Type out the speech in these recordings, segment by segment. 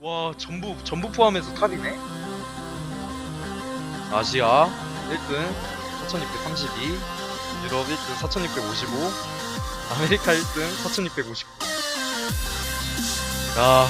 와 전부 전부 포함해서 탑이네. 아시아 1등 4,632, 유럽 1등 4,655, 아메리카 1등 4,659. 야.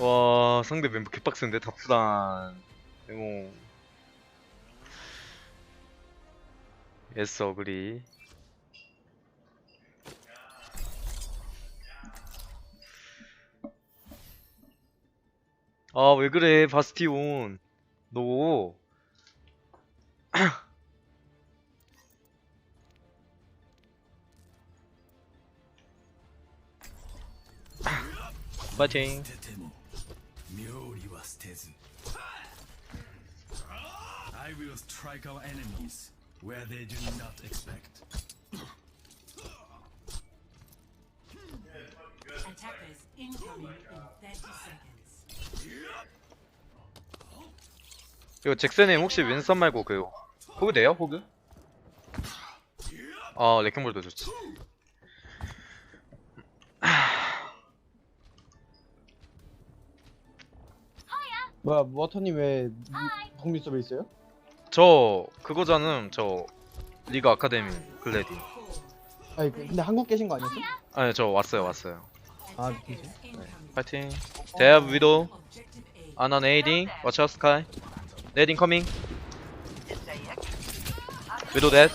와 상대 멤버 개빡센데 답수단 데모 예스 어그리 아 왜 그래 바스티온 너 파이팅 I will strike our enemies where they do not expect. Attackers incoming in 30 seconds. 이거 잭슨님 혹시 윈선 말고 그 호그 돼요? 호그? 아 레킹볼도 좋지 뭐야 워터님 왜 국민 서버 있어요? 저 그거잖음 저 리그 아카데미 글래디 아니 그- 근데 한국 계신 거 아니었어? 아니 저 왔어요 왔어요 아 Attackers 그지? incoming. 파이팅. 대합 위도. Objective A. 아난 에이딩. 워치 아웃 스카이 레딩 커밍. 위도 댓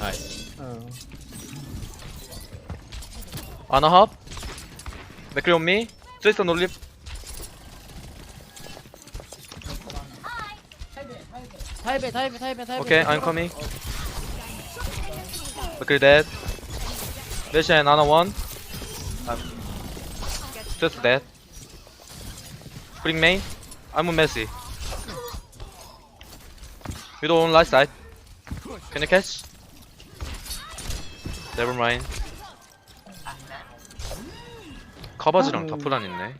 나이스 어. 아나 합. 맥크리 온미. 트위스터 놀립. 타이베 타이베 타이베 타이베. 오케이 I'm coming. 맥크리 댓 레시 앤 아나 원 트위스터 댓 브링 메인 I'm messy. 위도 온 라이트 사이드 Can you catch? Never mind. 음. 다프란 있네.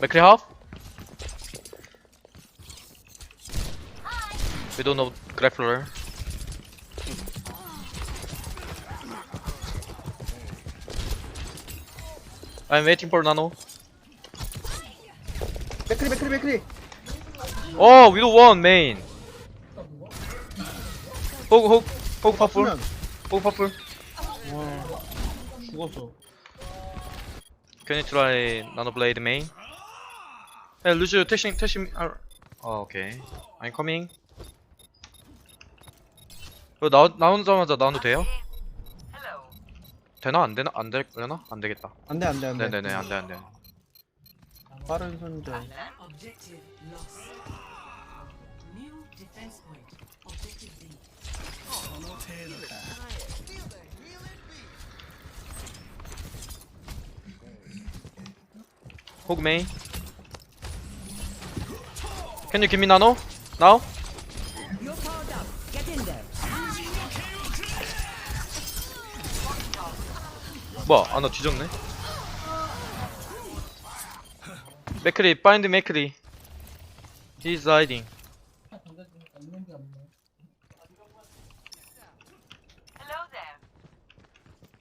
맥크리 하프 We don't know grappler I'm waiting for nano 맥크리 맥크리 맥크리 어 위도 원 메인 호그 호그 호그 파풀 쓰면 호그 파풀 와 죽었어 Can you try nano blade main? Hey 태싱 태싱 아 어, 오케이 I'm coming 어, 나, 나온자마자 나와도 돼요? 네. 되나? 안 되나? 안 되려나? 안 되겠다. 안돼 안돼 안돼. 네네네, 안 돼, 안 돼. 빠른 손절. 호그메이. Can you give me nano? Now? 뭐야 아나 뒤졌네 맥크리 파인드 맥크리 He's hiding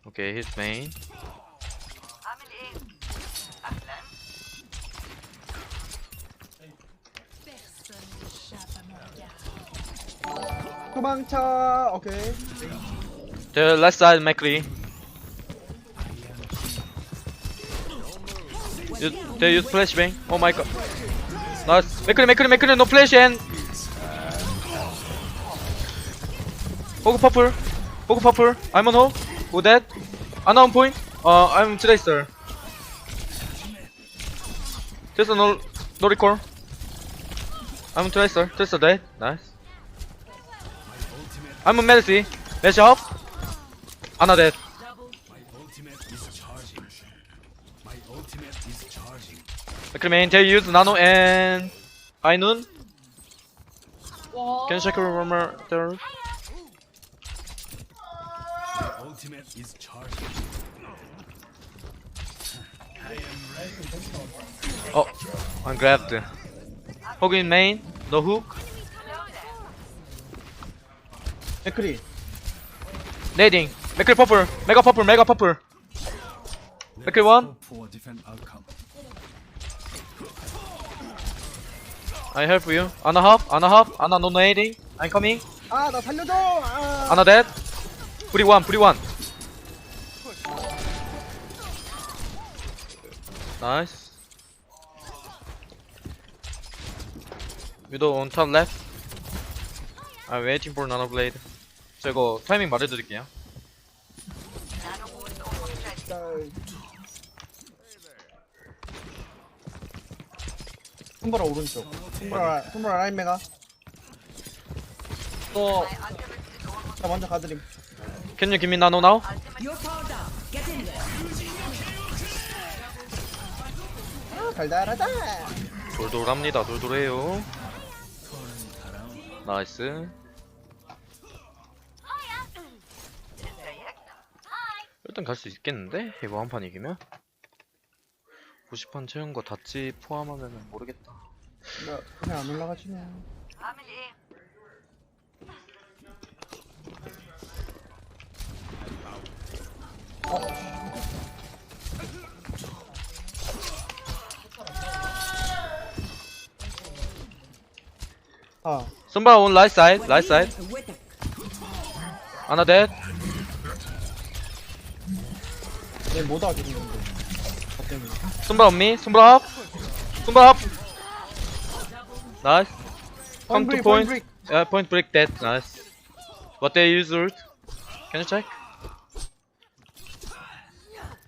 Okay, he's main 도망쳐 오케이 The left side McCree. You, they use flashbang. Oh my god. Nice. McCree, McCree, McCree, no flash and. Hogu purple. I'm on hold. Who dead? Anna on point. Uh, I'm Tracer. Tracer no, no recall. I'm Tracer. Tracer dead. Nice. I'm a Mercy. Mesh up. Anna dead. 그러면 they use nano and high noon. Can you check your rumor there? My ultimate is charging Oh, I'm grabbed. Hogan main. 너 훅. 맥크리. 레딩. 맥클 퍼플. 메가 퍼플. 메가 퍼플. Okay, one. Hope for I help you. Anna hop. Anna hop. Anna no nading. I'm coming. 아, 나 살려줘! 아! Anna dead. Free one. Free one. Nice. Widow on top left. I'm waiting for nano blade. 저 이거 타이밍 말해드릴게요. 손보라 오른쪽. 손보라, 손보라 라인 메가. 또. 자, 먼저 가드림. Can you give me nano now? 아, 달달하다! 돌돌합니다. 돌돌해요. 나이스. 일단 갈 수 있겠는데? 이거 한 판 이기면? 90판 채운 거 닷지 포함하면 모르겠다. 나 그냥 안 올라가지네. 아, Somebody on right side, right side. Anna dead. 얘못 하겠는데. On me. Somebody up. Somebody up. Nice. Come to point. Yeah, point break dead. Nice. What they use ult? Can you check?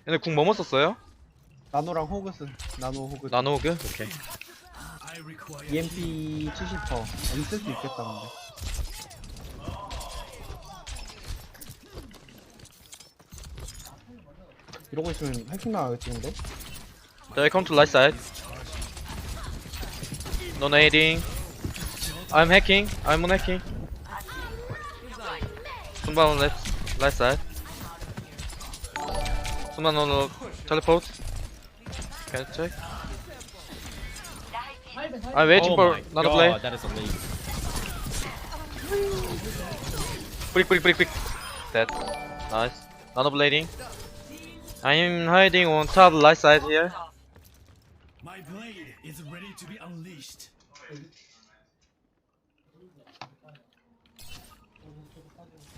얘네 궁 뭐뭐 썼어요? 나노랑 호그스. 나노 호그스. 나노그? 오케이. I require EMP 70%. 있을 수 있겠다, 근데. 이러고 있으면 해킹 나가겠지, 근데? They come to light side. No nading. I'm hacking. I'm on hacking. Somebody on left, right side. Someone on the teleport. Can you check? I'm waiting for oh another play. That is a leak. Quick, quick, quick, quick. Dead. Nice. Another blading. I'm hiding on top right side here. My blade is ready to be unleashed.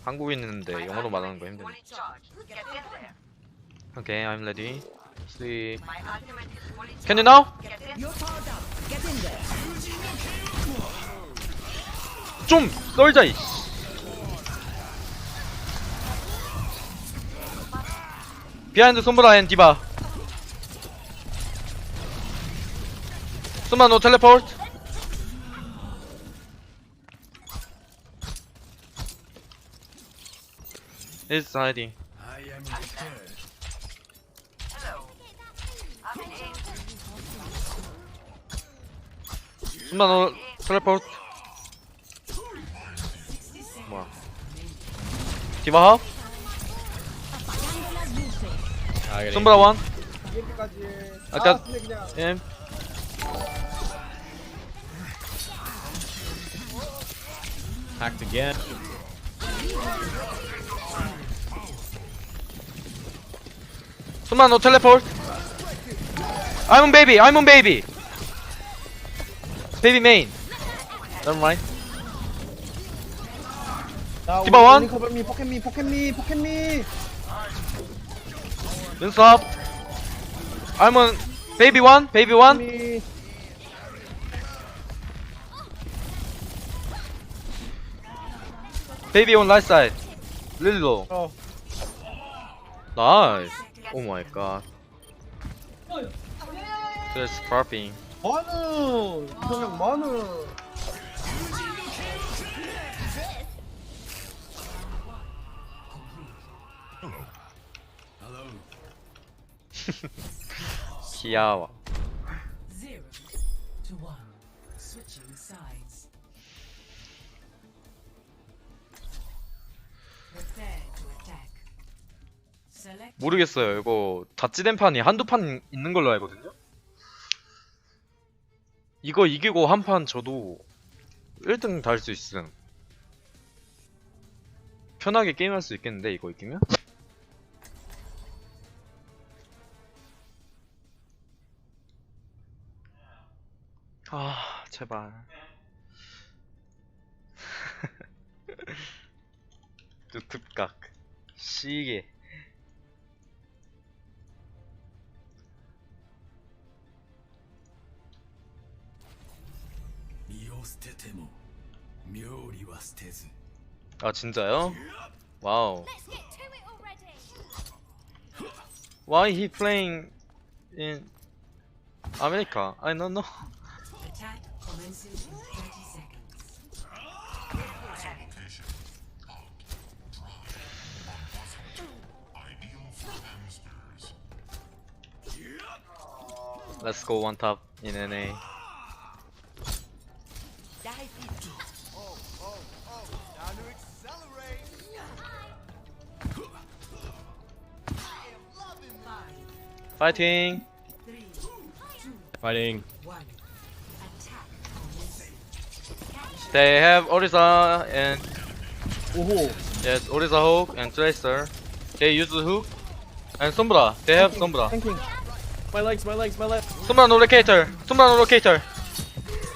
한국인인데 영어로 말하는 거 힘드네. Okay, I'm ready. Three. Can you now? 좀 썰자 이. 비하인드 손브라 앤 디바. 손만 노 텔레포트. It's hiding. I am returned. 손만 노 텔레포트. 뭐야? 디바 하? I got it. 손브라 원. 아까- 아, Hacked again. 손만 노 텔레포트. I'm on baby. I'm on baby. Baby main. Never mind. 자, 디바 원. 커버미, 포켓미, 포켓미, 포켓미. Rinse up. I'm on baby one. Baby one. 포 Baby on right side. Really low. 어, Nice. Oh my god. That's farping. 마누. 이성형 마누. Hello. 귀여워. Zero to one. Switching sides. 모르겠어요. 이거 다찌된 판이 한두 판 있는 걸로 알거든요. 이거 이기고 한 판 저도 1등 달 수 있음. 편하게 게임할 수 있겠는데 이거 이기면? 아 제발. 두툼각 시계 아 진짜요? 와우 Why he playing in America? I don't know Let's go one top in NA Fighting! Fighting. one. They have Orisa and 오호 yes, Orisa hook and Tracer. They use the hook and Sombra. They have Sombra. 탱킹 My legs, my legs, my legs. Sombra no locator. Sombra no locator.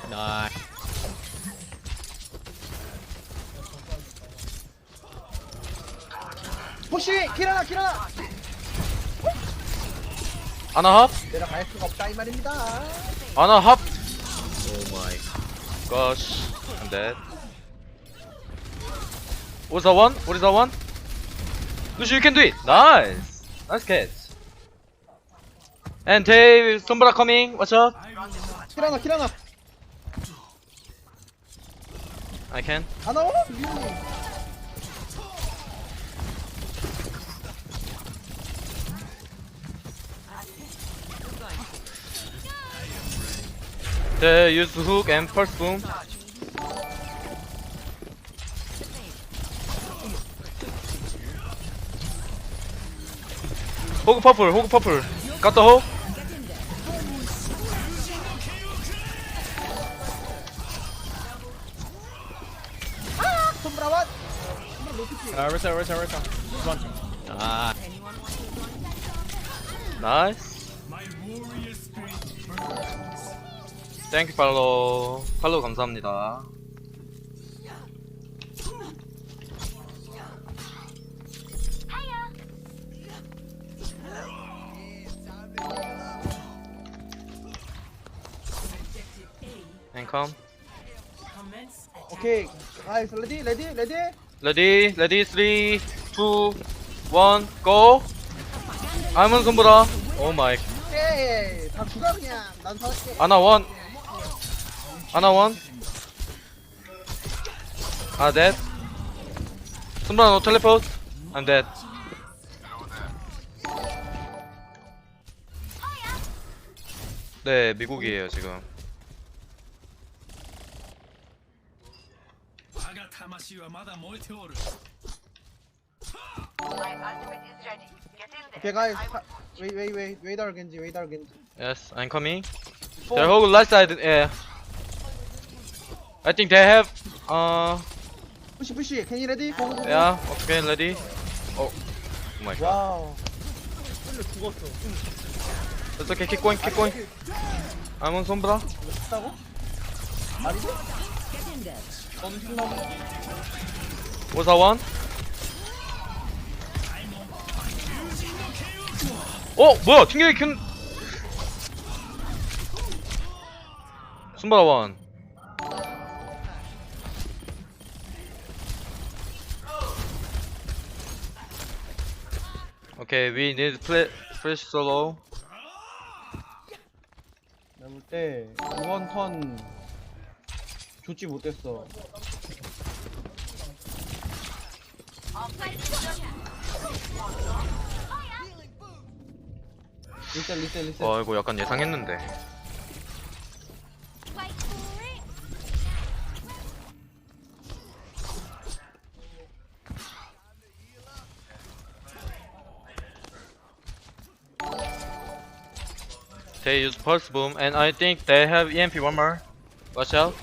Nah. 포시 키라나 키라나 Ana hop. 내려갈 수가 없다 이 말입니다 Ana hop. Oh my gosh. I'm dead. Orisa one. Orisa one. Lucio, you can do it. Nice. Nice catch. And Dave, Sombra coming. Watch out. 키라나 키라나 I can. 다 나와 They use hook and pulse boom. 호그 퍼플, 호그 퍼플. 갓더 호. Uh, Rissa, Rissa. This one. Ah. 나이스. 땡큐 팔로우. 팔로우 감사합니다. Attack. 오케이 나이스 레디 레디 레디 레디, 레디, 3, 2, 1, 고! 아몬 손보라. 오 마이. 오케이 다 죽어 그냥 난 아나 원. 아나 원. 아, dead. 손보라 노 텔레포트. I'm dead. 네, 미국이에요, 지금. 魂はまだ燃えておる Okay, guys, wait, wait, wait, wait, our Genji, wait, our Genji. Yes, I'm coming. The whole left side, yeah. I think they have, uh. Push, push, can you ready? Go, go, go. Yeah, okay, ready. Oh, oh my god. Wow. It's okay, keep going, keep going. I'm on Sombra. One? 어, 뭐야, 튕겨이 캔. Sombra one. Okay, we need play fresh solo. 내가 볼때 이번 턴 좋지 못했어 리셋 리셋 리셋 와, 이거 약간 예상했는데. They use pulse boom, and I think they have EMP one more. Watch out.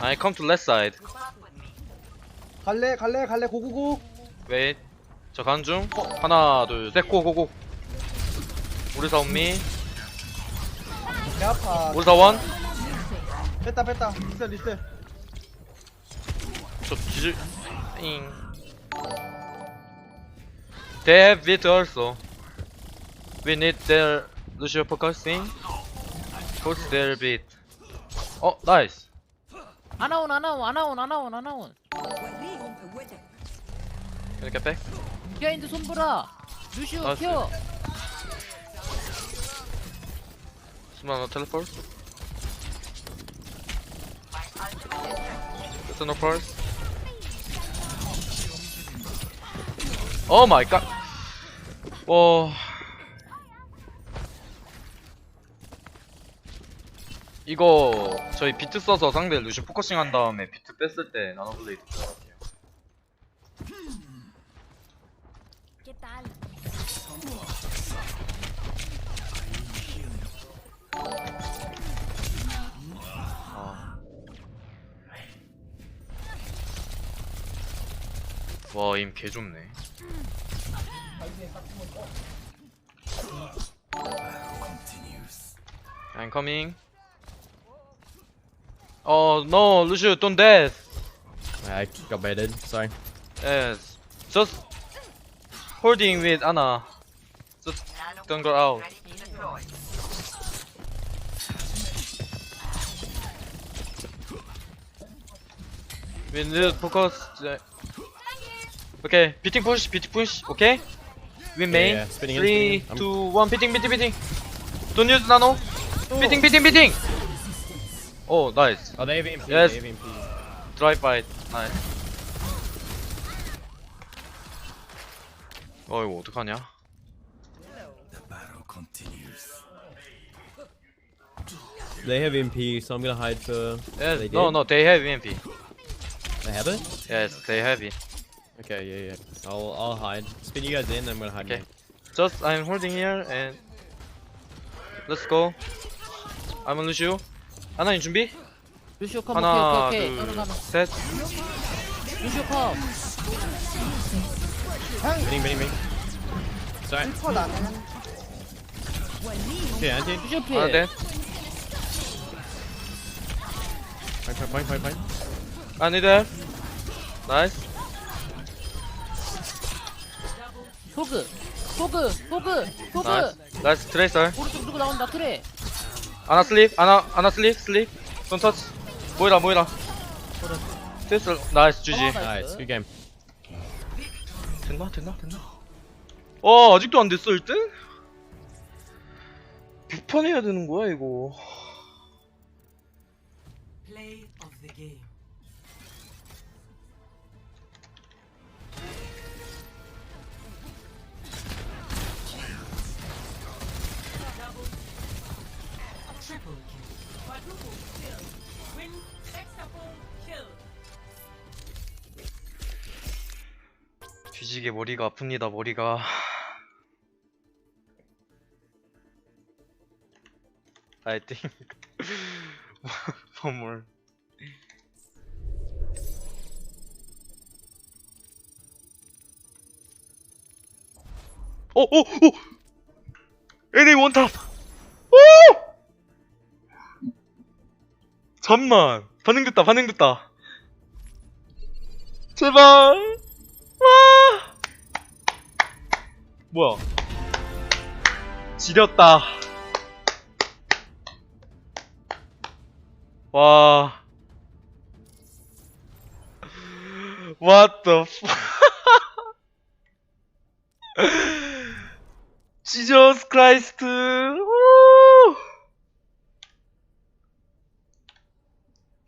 I come to left side. 갈래 갈래 갈래 고고고 Wait. 저 가는 중. 하나, 둘, 셋, 고, 고, 고. 우리 사원미. 배 아파 우리 사원. 뺐다 뺐다 리셋 리셋 저 기질. 잉. They have it also. We need their Lucio focusing. Push their beat. 어, 나이스. 아나온 아나온 아나온 아나온 아나온 이렇게 백. 비하인드 손보라 루시오 아, 켜 스마너 텔레포트. 스노 펄스. 오 마이 갓. 와. 이거 저희 비트 써서 상대 루시 포커싱 한 다음에 비트 뺐을 때 나노 블레이드 들어갈게요. 아. 와, 임 개 좁네. I'm coming. Oh no, Lucio, don't death. I got baited. Sorry. Yes, just holding with Anna. Just don't go out. We need focus. Okay, beating push, beating push. Okay. We main. yeah, spinning Three, in. Two, one. Beating, beating, beating. Don't use nano. Beating, beating, beating. Oh, nice. Oh, they have EMP. Yes. They have EMP. Drive by. Nice. 어 이거 어떡하냐? The battle continues. They have EMP, so I'm gonna hide for. Yes, They no, did? no, they have EMP. They have it. Yes, they have it. Okay, yeah, yeah. I'll I'll hide. Spin you guys in, I'm gonna hide. Okay. mid. Just I'm holding here and let's go. I'm on Lucio. 하나님 준비? 루시오 컴 하나, 오케이 오케이 둘, 오케이 가는 셋. 루시오 컴 Spinning, spinning, spinning. Sorry. 컷 안해 Okay, anti. 루시오 하나 필 넷. Point, point. I need help. Nice. 포그 포그 포그 포그 Nice. Nice. Tracer. 오른쪽 누구 나온다 Anna sleep. Anna Anna sleep. Sleep. Don't touch. 모이라 모이라. Nice. GG. Nice, good game. 됐나? 됐나? 됐나? 어 아직도 안 됐어 1등? 6판 해야 되는 거야 이거 뒤지게 머리가 아픕니다 머리가 I think one more 오! 오! 오! LA 원탑! 오! 잠만 반응됐다 반응됐다 제발 와 뭐야 지렸다 와 What the fuck Jesus Christ